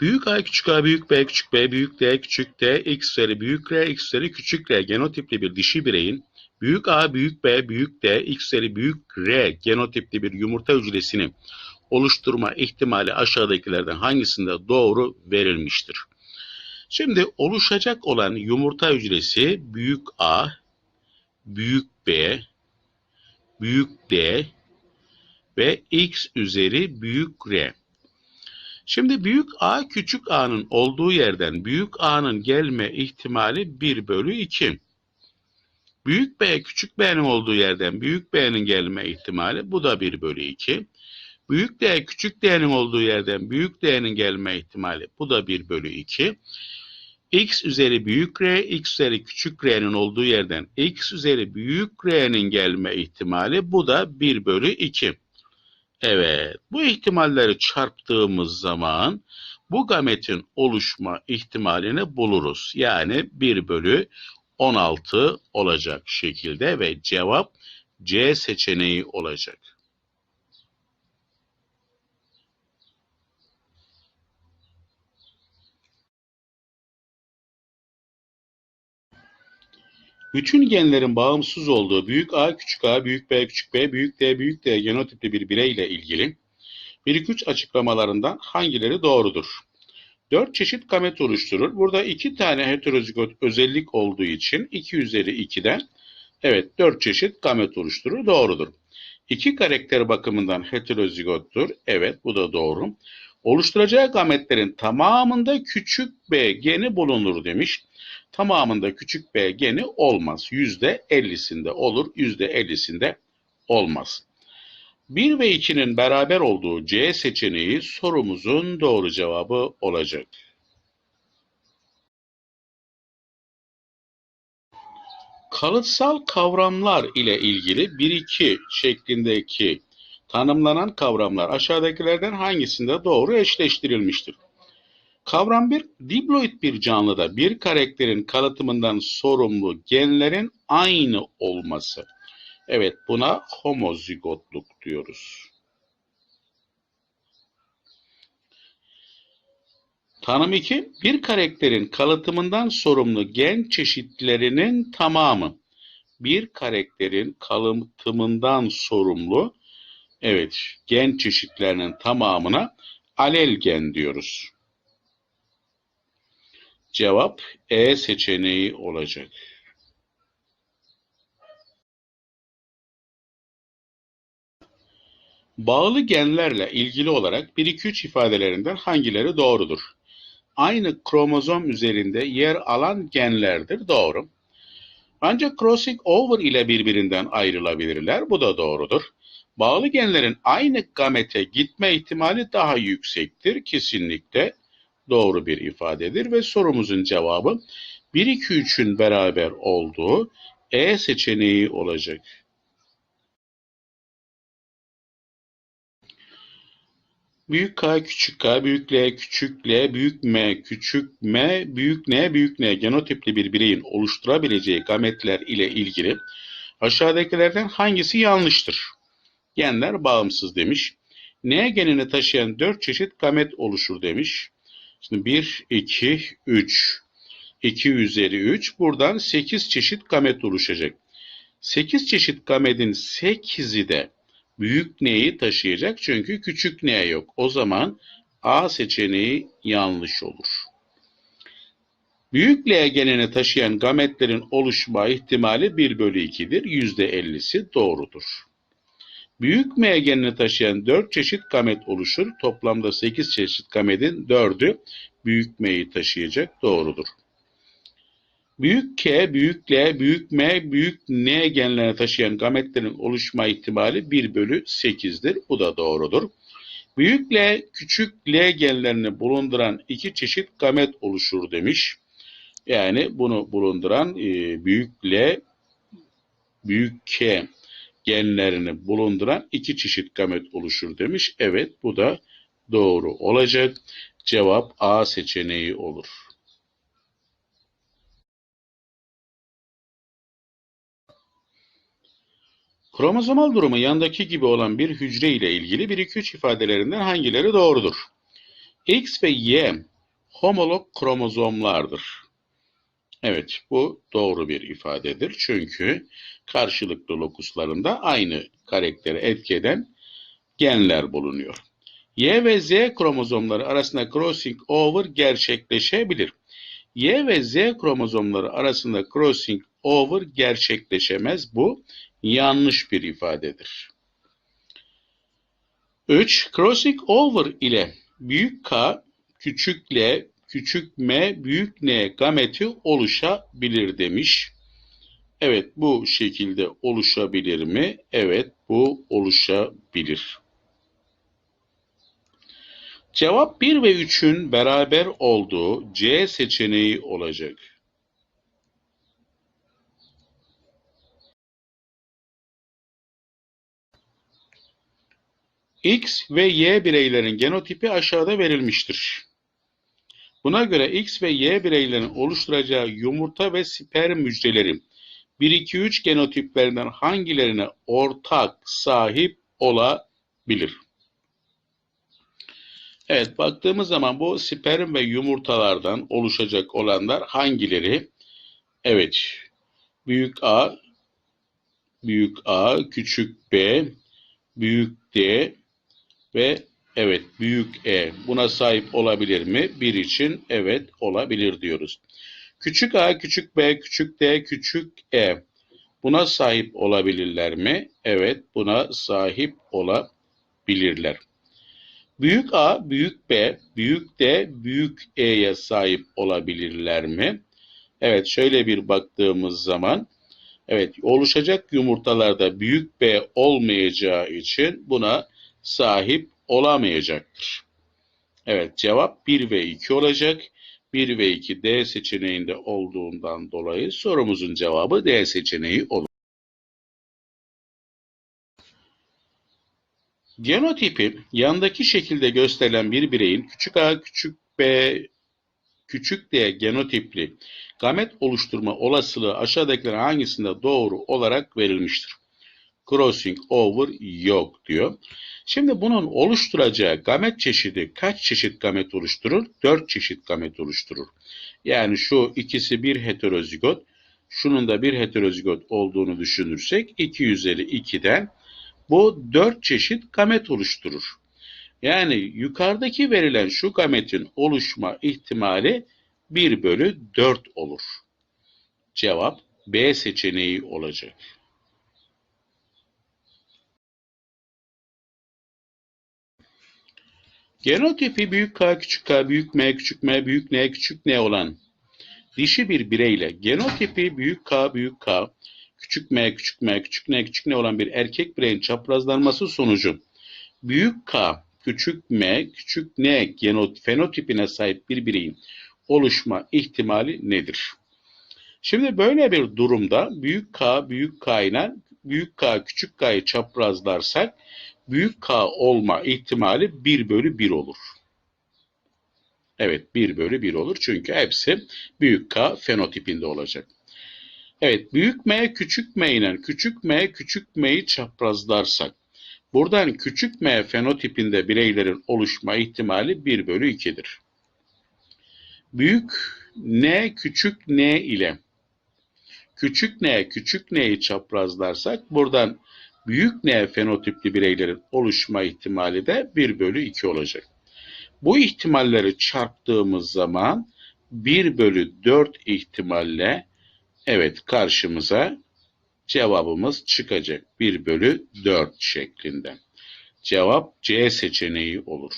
Büyük A küçük A büyük B küçük B büyük D küçük D x üzeri büyük R x üzeri küçük R genotipli bir dişi bireyin büyük A büyük B büyük D x üzeri büyük R genotipli bir yumurta hücresini oluşturma ihtimali aşağıdakilerden hangisinde doğru verilmiştir? Şimdi oluşacak olan yumurta hücresi büyük A, büyük B, büyük D ve x üzeri büyük R. Şimdi büyük A küçük a'nın olduğu yerden büyük a'nın gelme ihtimali 1 bölü 2. Büyük B küçük b'nin olduğu yerden büyük b'nin gelme ihtimali bu da 1 bölü 2. Büyük D küçük d'nin olduğu yerden büyük d'nin gelme ihtimali bu da 1 bölü 2. x üzeri büyük R, x üzeri küçük r'nin olduğu yerden x üzeri büyük r'nin gelme ihtimali bu da 1 bölü 2. Evet, bu ihtimalleri çarptığımız zaman bu gametin oluşma ihtimalini buluruz. Yani 1 bölü 16 olacak şekilde ve cevap C seçeneği olacak. Bütün genlerin bağımsız olduğu büyük A, küçük a, büyük B, küçük b, büyük D, büyük D genotipli bir bireyle ilgili 1-2-3 açıklamalarından hangileri doğrudur? 4 çeşit gamet oluşturur. Burada 2 tane heterozigot özellik olduğu için 2 üzeri 2'den evet 4 çeşit gamet oluşturur. Doğrudur. 2 karakter bakımından heterozigottur. Evet bu da doğru. Oluşturacağı gametlerin tamamında küçük b geni bulunur demiş tamamında küçük b geni olmaz. Yüzde 50'sinde olur, yüzde 50'sinde olmaz. 1 ve 2'nin beraber olduğu C seçeneği sorumuzun doğru cevabı olacak. Kalıtsal kavramlar ile ilgili 1-2 şeklindeki tanımlanan kavramlar aşağıdakilerden hangisinde doğru eşleştirilmiştir? Kavram 1, diploid bir canlıda bir karakterin kalıtımından sorumlu genlerin aynı olması. Evet buna homozigotluk diyoruz. Tanım 2, bir karakterin kalıtımından sorumlu gen çeşitlerinin tamamı. Bir karakterin kalıtımından sorumlu, evet gen çeşitlerinin tamamına alel gen diyoruz. Cevap E seçeneği olacak. Bağlı genlerle ilgili olarak 1-2-3 ifadelerinden hangileri doğrudur? Aynı kromozom üzerinde yer alan genlerdir. Doğru. Ancak crossing over ile birbirinden ayrılabilirler. Bu da doğrudur. Bağlı genlerin aynı gamete gitme ihtimali daha yüksektir. Kesinlikle doğru bir ifadedir ve sorumuzun cevabı 1, 2, 3'ün beraber olduğu E seçeneği olacak. Büyük K, küçük k, büyük L, küçük L, büyük M, küçük M, büyük N, büyük N genotipli bir bireyin oluşturabileceği gametler ile ilgili aşağıdakilerden hangisi yanlıştır? Genler bağımsız demiş. N genini taşıyan 4 çeşit gamet oluşur demiş. Şimdi 1, 2, 3. 2 üzeri 3. Buradan 8 çeşit gamet oluşacak. 8 çeşit gametin 8'i de büyük n'yi taşıyacak. Çünkü küçük n yok. O zaman A seçeneği yanlış olur. Büyük L genini taşıyan gametlerin oluşma ihtimali 1 bölü 2'dir. %50'si doğrudur. Büyük M genini taşıyan 4 çeşit gamet oluşur. Toplamda 8 çeşit gametin 4'ü büyük M'yi taşıyacak. Doğrudur. Büyük K, büyük L, büyük M, büyük N genlerini taşıyan gametlerin oluşma ihtimali 1 bölü 8'dir. Bu da doğrudur. Büyük L, küçük L genlerini bulunduran iki çeşit gamet oluşur demiş. Yani bunu bulunduran e, büyük L, büyük K genlerini bulunduran iki çeşit gamet oluşur demiş. Evet bu da doğru olacak. Cevap A seçeneği olur. Kromozomal durumu yandaki gibi olan bir hücre ile ilgili 1-2-3 ifadelerinden hangileri doğrudur? X ve Y homolog kromozomlardır. Evet, bu doğru bir ifadedir. Çünkü karşılıklı lokuslarında aynı karakteri etki eden genler bulunuyor. Y ve Z kromozomları arasında crossing over gerçekleşebilir. Y ve Z kromozomları arasında crossing over gerçekleşemez. Bu yanlış bir ifadedir. 3. Crossing over ile büyük K, küçük L, küçük M, büyük N gameti oluşabilir demiş. Evet bu şekilde oluşabilir mi? Evet bu oluşabilir. Cevap 1 ve 3'ün beraber olduğu C seçeneği olacak. X ve Y bireylerin genotipi aşağıda verilmiştir. Buna göre X ve Y bireylerin oluşturacağı yumurta ve sperm hücreleri 1-2-3 genotiplerinden hangilerine ortak sahip olabilir? Evet, baktığımız zaman bu sperm ve yumurtalardan oluşacak olanlar hangileri? Evet, büyük A, büyük A, küçük B, büyük D ve evet büyük E. Buna sahip olabilir mi? Bir için evet olabilir diyoruz. Küçük A, küçük B, küçük D, küçük E. Buna sahip olabilirler mi? Evet, buna sahip olabilirler. Büyük A, büyük B, büyük D, büyük E'ye sahip olabilirler mi? Evet, şöyle bir baktığımız zaman, evet oluşacak yumurtalarda büyük B olmayacağı için buna sahip olamayacaktır. Evet, cevap 1 ve 2 olacak. 1 ve 2 D seçeneğinde olduğundan dolayı sorumuzun cevabı D seçeneği olur. Genotipi yandaki şekilde gösterilen bir bireyin küçük a, küçük b, küçük d genotipli gamet oluşturma olasılığı aşağıdakilerin hangisinde doğru olarak verilmiştir? Crossing over yok diyor. Şimdi bunun oluşturacağı gamet çeşidi kaç çeşit gamet oluşturur? 4 çeşit gamet oluşturur. Yani şu ikisi bir heterozigot, şunun da bir heterozigot olduğunu düşünürsek 2 üzeri 2'den bu 4 çeşit gamet oluşturur. Yani yukarıdaki verilen şu gametin oluşma ihtimali 1 bölü 4 olur. Cevap B seçeneği olacak. Genotipi büyük K, küçük k, büyük M, küçük m, büyük N, küçük n olan dişi bir bireyle genotipi büyük K, büyük K, küçük m, küçük m, küçük n, küçük n olan bir erkek bireyin çaprazlanması sonucu büyük K, küçük m, küçük n genot fenotipine sahip bir bireyin oluşma ihtimali nedir? Şimdi böyle bir durumda büyük K, büyük K ile büyük K, küçük K'yı çaprazlarsak büyük K olma ihtimali 1 bölü 1 olur. Evet 1 bölü 1 olur çünkü hepsi büyük K fenotipinde olacak. Evet büyük M küçük M ile küçük M küçük M'yi çaprazlarsak buradan küçük M fenotipinde bireylerin oluşma ihtimali 1 bölü 2'dir. Büyük N küçük N ile küçük N küçük N'yi çaprazlarsak buradan büyük N fenotipli bireylerin oluşma ihtimali de 1 bölü 2 olacak. Bu ihtimalleri çarptığımız zaman 1 bölü 4 ihtimalle evet karşımıza cevabımız çıkacak. 1 bölü 4 şeklinde. Cevap C seçeneği olur.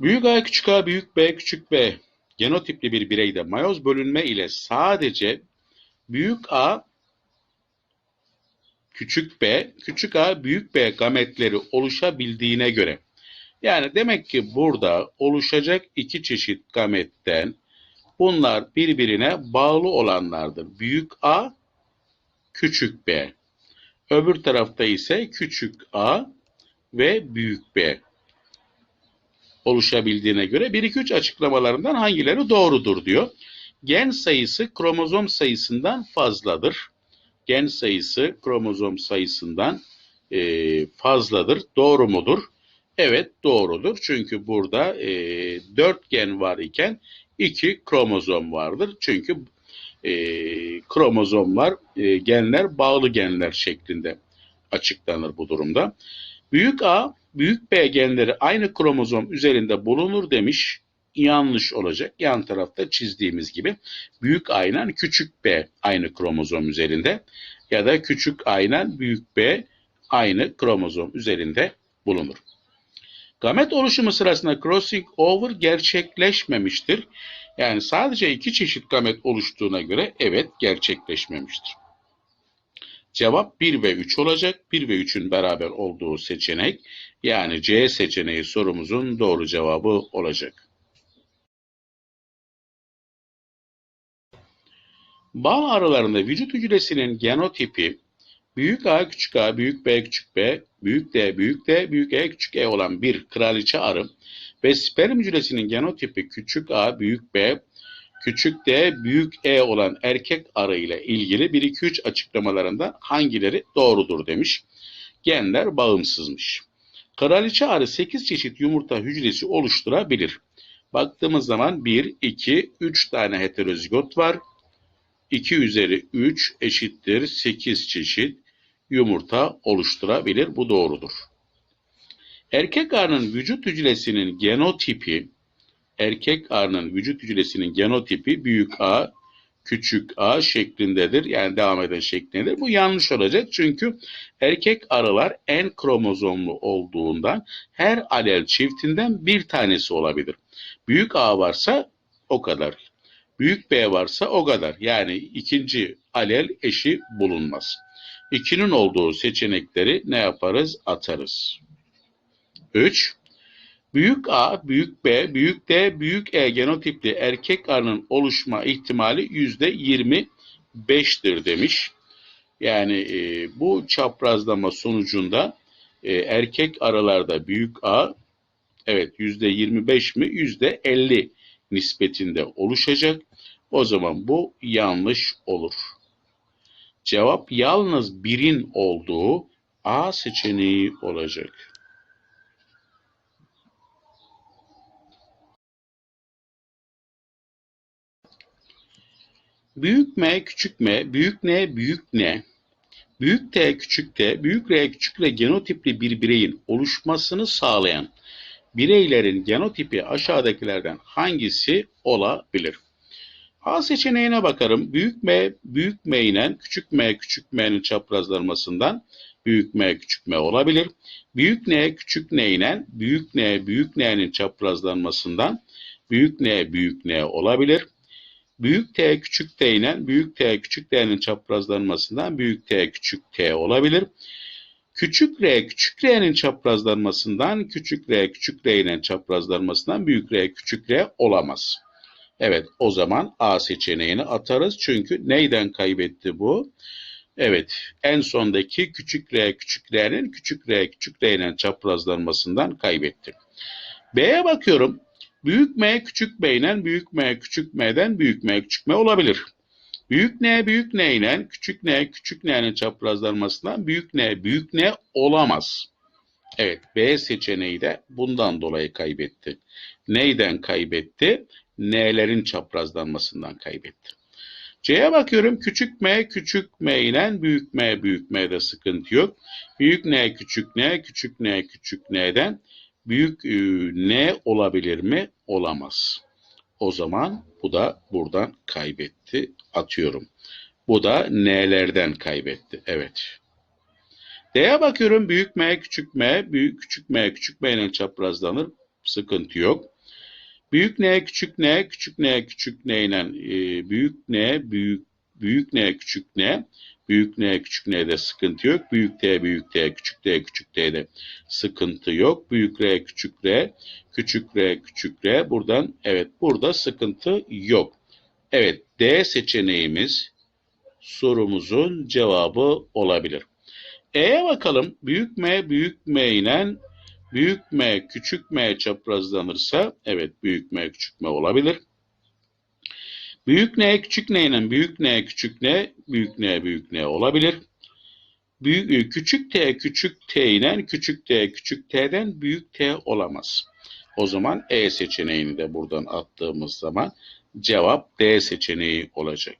Büyük A, küçük A, büyük B, küçük B genotipli bir bireyde mayoz bölünme ile sadece büyük A, küçük B, küçük A, büyük B gametleri oluşabildiğine göre yani demek ki burada oluşacak iki çeşit gametten bunlar birbirine bağlı olanlardır. Büyük A, küçük B. Öbür tarafta ise küçük A ve büyük B oluşabildiğine göre 1-2-3 açıklamalarından hangileri doğrudur diyor. Gen sayısı kromozom sayısından fazladır. Gen sayısı kromozom sayısından e, fazladır. Doğru mudur? Evet doğrudur. Çünkü burada e, 4 gen var iken 2 kromozom vardır. Çünkü e, kromozomlar, e, genler bağlı genler şeklinde açıklanır bu durumda. Büyük A, büyük B genleri aynı kromozom üzerinde bulunur demiş. Yanlış olacak. Yan tarafta çizdiğimiz gibi büyük A ile küçük B aynı kromozom üzerinde ya da küçük A ile büyük B aynı kromozom üzerinde bulunur. Gamet oluşumu sırasında crossing over gerçekleşmemiştir. Yani sadece iki çeşit gamet oluştuğuna göre evet gerçekleşmemiştir. Cevap 1 ve 3 olacak. 1 ve 3'ün beraber olduğu seçenek yani C seçeneği sorumuzun doğru cevabı olacak. Bal arılarında vücut hücresinin genotipi büyük A küçük A büyük B küçük B büyük D büyük D büyük E küçük E olan bir kraliçe arı ve sperm hücresinin genotipi küçük A büyük B küçük d büyük e olan erkek arı ile ilgili 1-2-3 açıklamalarında hangileri doğrudur demiş. Genler bağımsızmış. Kraliçe arı 8 çeşit yumurta hücresi oluşturabilir. Baktığımız zaman 1, 2, 3 tane heterozigot var. 2 üzeri 3 eşittir 8 çeşit yumurta oluşturabilir. Bu doğrudur. Erkek arının vücut hücresinin genotipi erkek arının vücut hücresinin genotipi büyük A, küçük a şeklindedir. Yani devam eden şeklindedir. Bu yanlış olacak çünkü erkek arılar en kromozomlu olduğundan her alel çiftinden bir tanesi olabilir. Büyük A varsa o kadar. Büyük B varsa o kadar. Yani ikinci alel eşi bulunmaz. İkinin olduğu seçenekleri ne yaparız? Atarız. 3. Büyük A, büyük B, büyük D, büyük E genotipli erkek arının oluşma ihtimali yüzde 25'tir demiş. Yani e, bu çaprazlama sonucunda e, erkek aralarda büyük A, evet yüzde 25 mi yüzde 50 nispetinde oluşacak. O zaman bu yanlış olur. Cevap yalnız birin olduğu A seçeneği olacak. Büyük M, küçük M, büyük N, büyük N, büyük T, küçük T, büyük R, küçük R genotipli bir bireyin oluşmasını sağlayan bireylerin genotipi aşağıdakilerden hangisi olabilir? A seçeneğine bakarım. Büyük M, büyük M ile küçük M, küçük M'nin çaprazlanmasından büyük M, küçük M olabilir. Büyük N, küçük N ile büyük N, büyük N'nin çaprazlanmasından büyük N, büyük N olabilir. Büyük T küçük T ile büyük T küçük T'nin çaprazlanmasından büyük T küçük T olabilir. Küçük R küçük R'nin çaprazlanmasından küçük R küçük R'nin çaprazlanmasından büyük R küçük R olamaz. Evet o zaman A seçeneğini atarız. Çünkü neyden kaybetti bu? Evet en sondaki küçük R küçük R'nin küçük R küçük R'nin çaprazlanmasından kaybetti. B'ye bakıyorum. Büyük M küçük ile büyük M küçük M'den büyük M küçük M olabilir. Büyük N büyük N ile küçük N küçük N'nin çaprazlanmasından büyük N büyük N olamaz. Evet B seçeneği de bundan dolayı kaybetti. Neyden kaybetti? N'lerin çaprazlanmasından kaybetti. C'ye bakıyorum. Küçük m küçük m ile büyük m büyük m'de sıkıntı yok. Büyük n küçük n küçük n küçük n'den büyük e, n olabilir mi? Olamaz. O zaman bu da buradan kaybetti. Atıyorum. Bu da n'lerden kaybetti. Evet. D'ye bakıyorum. Büyük m, küçük m, büyük küçük m, küçük m ile çaprazlanır. Sıkıntı yok. Büyük n, küçük n, küçük n, küçük n ile e, büyük n, büyük büyük n, küçük n, Büyük N, küçük N'de sıkıntı yok. Büyük T, büyük T, küçük T, küçük T'de sıkıntı yok. Büyük R, küçük R, küçük R, küçük R. Buradan evet burada sıkıntı yok. Evet D seçeneğimiz sorumuzun cevabı olabilir. E'ye bakalım. Büyük M, büyük M ile büyük M, küçük M çaprazlanırsa evet büyük M, küçük M olabilir. Büyük N küçük N büyük N küçük N büyük N büyük N olabilir. büyük e, küçük t küçük t ile küçük t küçük t'den büyük t olamaz. O zaman E seçeneğini de buradan attığımız zaman cevap D seçeneği olacak.